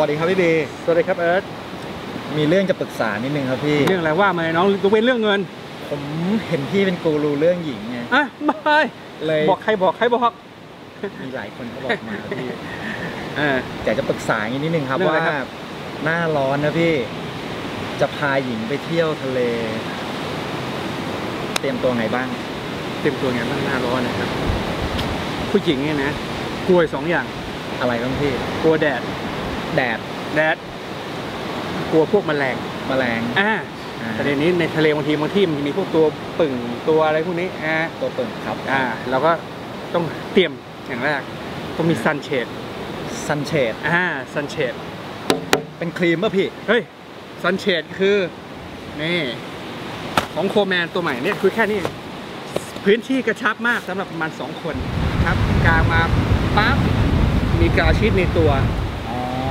วัสดีครับพี่บีสวัสดีครับเอิร์ธมีเรื่องจะปรึกษานิดนึงครับพี่ เรื่องอะไรว่ามาน้องยกเว้นเรื่องเงิน ผมเห็นพี่เป็นกูรูเรื่องหญิงไงอะไม่เลยบอกใครบอกใครบอกมีหลายคนเขาบอกมาครับพี่อ่าอยากจะปรึกษาอย่างนี้นิดนึงครับเรื่องอะไรว่าครับหน้าร้อนนะพี่ จะพาหญิงไปเที่ยวทะเล เตรียมตัวไงบ้าง เต็มตัวไงบ้างหน้าร้อนนะครับผู้หญิงเนี่ยนะกลัวสองอย่างอะไรบ้างพี่กลัวแดด แดดแดดกลัวพวกแมลงแมลงอ่าอ่าแต่เดี๋ยวนี้ในทะเลบางทีบางที่มันมีพวกตัวปึ่งตัวอะไรพวกนี้อ่าตัวเปิ่งครับอ่าเราก็ต้องเตรียมอย่างแรกต้องมีซันเชดซันเชดอ่าซันเชดเป็นครีมป่ะพี่เฮ้ยซันเชดคือนี่ของโคแมนตัวใหม่เนี่ยคือแค่นี้พื้นที่กระชับมากสำหรับประมาณ 2 คนครับกลางมาปั๊บมีกาวชีตในตัว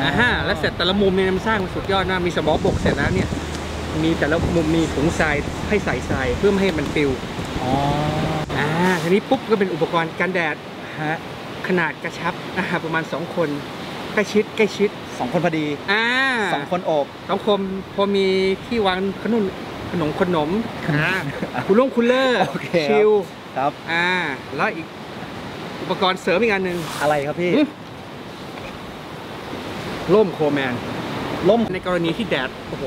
อ่าฮะแล้วเสร็จแต่ละมุมเนี่ยมันสร้างมันสุดยอดมากมีสมอบกเสร็จแล้วเนี่ยมีแต่ละมุมมีถุงทรายให้ใส่ทรายเพื่อไม่ให้มันปิวอ๋ออ่าทีนี้ปุ๊บก็เป็นอุปกรณ์กันแดดฮะขนาดกระชับอ่าประมาณ 2 คนใกล้ชิดใกล้ชิดสองคนพอดีอ่าสองคนโอบสองคมพอมีที่วางขนมขนมขนมอ่าคุณลุงคุณเลอร์โอเคครับชิลครับอ่าแล้วอีกอุปกรณ์เสริมอีกอันหนึ่งอะไรครับพี่ หึร่มโคแมนล่มในกรณีที่แดดโอ้โห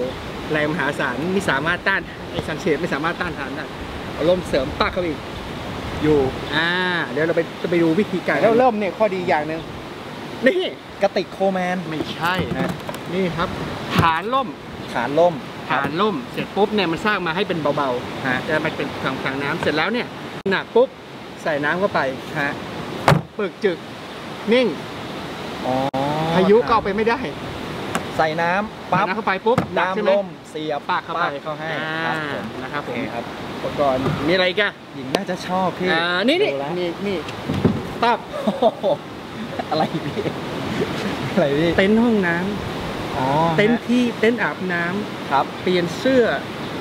แรงมหาศาลไม่สามารถต้านไอ้ซันเชดไม่สามารถต้านทานได้เอาร่มเสริมปากเข้าไปอีกอยู่อ่าเดี๋ยวเราไปจะไปดูวิธีการแล้วร่มเนี่ยข้อดีอย่างหนึ่งนี่กระติกโคแมนไม่ใช่นะนี่ครับฐานร่มฐานล่มฐานร่มเสร็จปุ๊บเนี่ยมันสร้างมาให้เป็นเบาฮะๆจะมันเป็นถังถังน้ำเสร็จแล้วเนี่ยหนักปุ๊บใส่น้ำเข้าไปฮะปึกจึกนิ่งอ๋อ พายุก็เอาไปไม่ได้ ใส่น้ำปั๊บใส่น้ำเข้าไปปุ๊บหนักใช่ไหมน้ำล่มเสียบปากเข้าไปเข้าให้อ่าครับผมนะครับโอผเคมครับอุปกรณ์มีอะไรอีกันหญิงน่าจะชอบพี่อ่านี่นี่ดูแล้วนี่นี่ตับโอ้โหอะไรพี่อะไรพี่เต็นท์ห้องน้ำอ๋อเต็นท์ฮะที่เต็นท์อาบน้ำครับ เปลี่ยนเสื้อ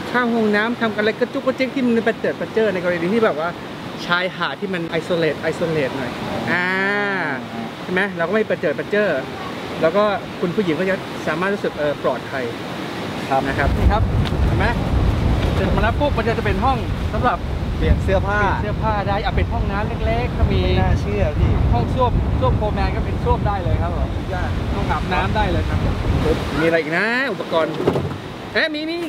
เข้าห้องน้ำทำอะไรกระจุกกระจิกที่มันเป็นเจิดประเจิดในกรณีที่แบบว่าชายหาดที่มันไอโซเลตไอโซเลตหน่อย อ่า ใช่ไหมเราก็ไม่ประเจิดประเจิอ แล้วก็คุณผู้หญิงก็จะสามารถรู้สึกเออปลอดภัยครับนะครับนี่ครับเห็นไหมเสร็จมาแล้วปุ๊บมันจะเป็นห้องสำหรับเปลี่ยนเสื้อผ้าเปลี่ยนเสื้อผ้าได้อะเป็นห้องน้ำเล็ก ๆ ก็มีไม่น่าเชื่อพี่ห้องส้วมส้วมโฟร์แมนก็เป็นส้วมได้เลยครับผมห้องอาบน้ำได้เลยครับปุ๊บมีอะไรอีกนะ อุปกรณ์เอ๊ะมีนี่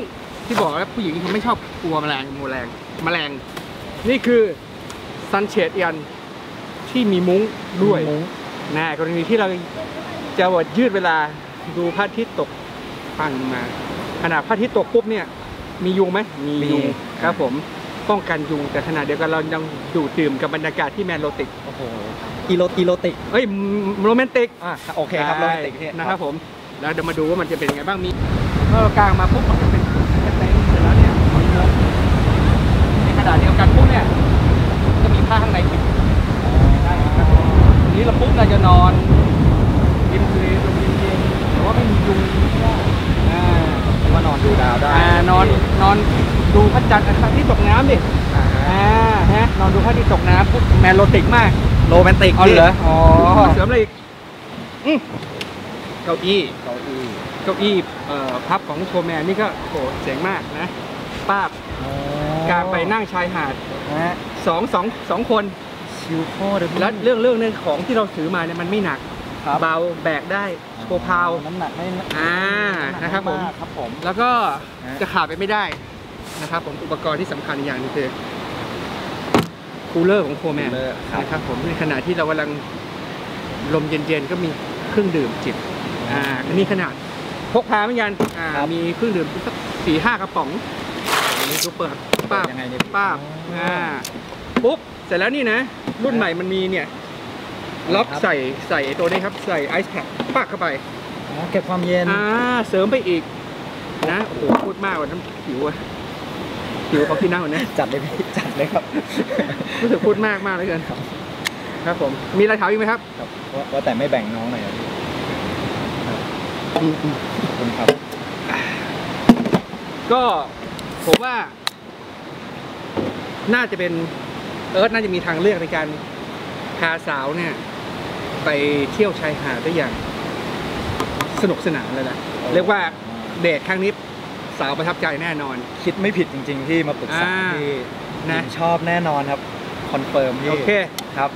ที่บอกว่าผู้หญิงเขาไม่ชอบกลัวแมลงแมลงแมลง นี่คือซันเชดยันที่มีมุ้งด้วยมุ้งนะกรณีที่เรา จะวดยืดเวลาดูพระอาทิตย์ตกฟังมาขณะพระอาทิตย์ตกปุ๊บเนี่ย มียุงไหมมียุงครับผมป้องกันยุงแต่ขณะเดียวกันเรายังดูดดื่มกับบรรยากาศที่แมนโรติกโอ้โหอีโรอีโรติกเอ้ยโรแมนติกอะโอเคครับโรแมนติกพี่นะครับผมแล้วเดี๋ยวมาดูว่ามันจะเป็นยังไงบ้างมีเมื่อเรากางมาปุ๊บมันจะเป็นแค่เต็นท์เสร็จแล้วเนี่ยมีมุ้งในขณะเดียวกันปุ๊บเนี่ยก็มีผ้าข้างในปิด ได้ครับทีนี้เราปุ๊บเราจะนอนริมทะเลลมเย็นๆแต่ว่าไม่มียุงอ่า ว่านอนดูดาวได้อ่านอนนอนดูพระจันทร์พระอาทิตย์ตกน้ำดิอ่าอ่าฮะนอนดูพระอาทิตย์ตกน้ำปุ๊บแมนโรติกมากโรแมนติกเอาพี่เหรออ๋อเสริมอะไรอีกอืมเก้าอี้เก้าอี้เก้าอี้เอ่อพับของโคแมนนี่ก็โหเจ๋งมากนะป้าบกลางไปนั่งชายหาดฮะสองสองสองคนชิวโคตรเลยพี่แล้วเรื่องเรื่องหนึงของที่เราถือมาเนี่ยมันไม่หนักครับเบาแบกได้ โชว์พาวน้ำหนักไม่อ่านะครับผมมากครับผม แล้วก็ฮะจะขาดไปไม่ได้นะครับผมอุปกรณ์ที่สำคัญอีกอย่างหนึงคือคูลเลอร์ของโคแมนเลยครับนะครับผมในขณะที่เรากำลังลมเย็นๆ ก็มีเครื่องดื่มจิบอ่าอันนี้ขนาดพกพาเหมือนกันอ่าครับมีเครื่องดื่มสักสี่ห้ากระป๋องอันนี้ก็เปิดป้าบยังไงเนี่ยป้าบอ่าปุ๊บเสร็จแล้วนี่นะ รุ่นใหม่มันมีเนี่ย ล็อกใส่ใส่ไอ้ตัวนี้ครับ ใส่ไอซ์แพ็คปักเข้าไปอ๋อเก็บความเย็น อ่า เสริมไปอีก นะ โอ้โห พูดมากกว่าน้ำผิวอะผิวเขาพี่นั่งกว่านี้จัดเลยพี่จัดเลยครับ รู้สึกพูดมากมากเหลยเกินครับผม มีอะไรถามอีกไหมครับ ครับว่าว่าแต่ไม่แบ่งน้องหน่อยเหรอพี่ขอบคุณครับ ก็ผมว่า น่าจะเป็นเอิร์ธน่าจะมีทางเลือกในการพาสาวเนี่ย ไปเที่ยวชายหาดได้อย่างสนุกสนานเลยแหละเรียกว่าเดทครั้งนี้สาวประทับใจแน่นอน คิดไม่ผิดจริง ๆ ที่มาปรึกษาอ่าที่นะชอบแน่นอนครับคอนเฟิร์มพี่โอเคครับ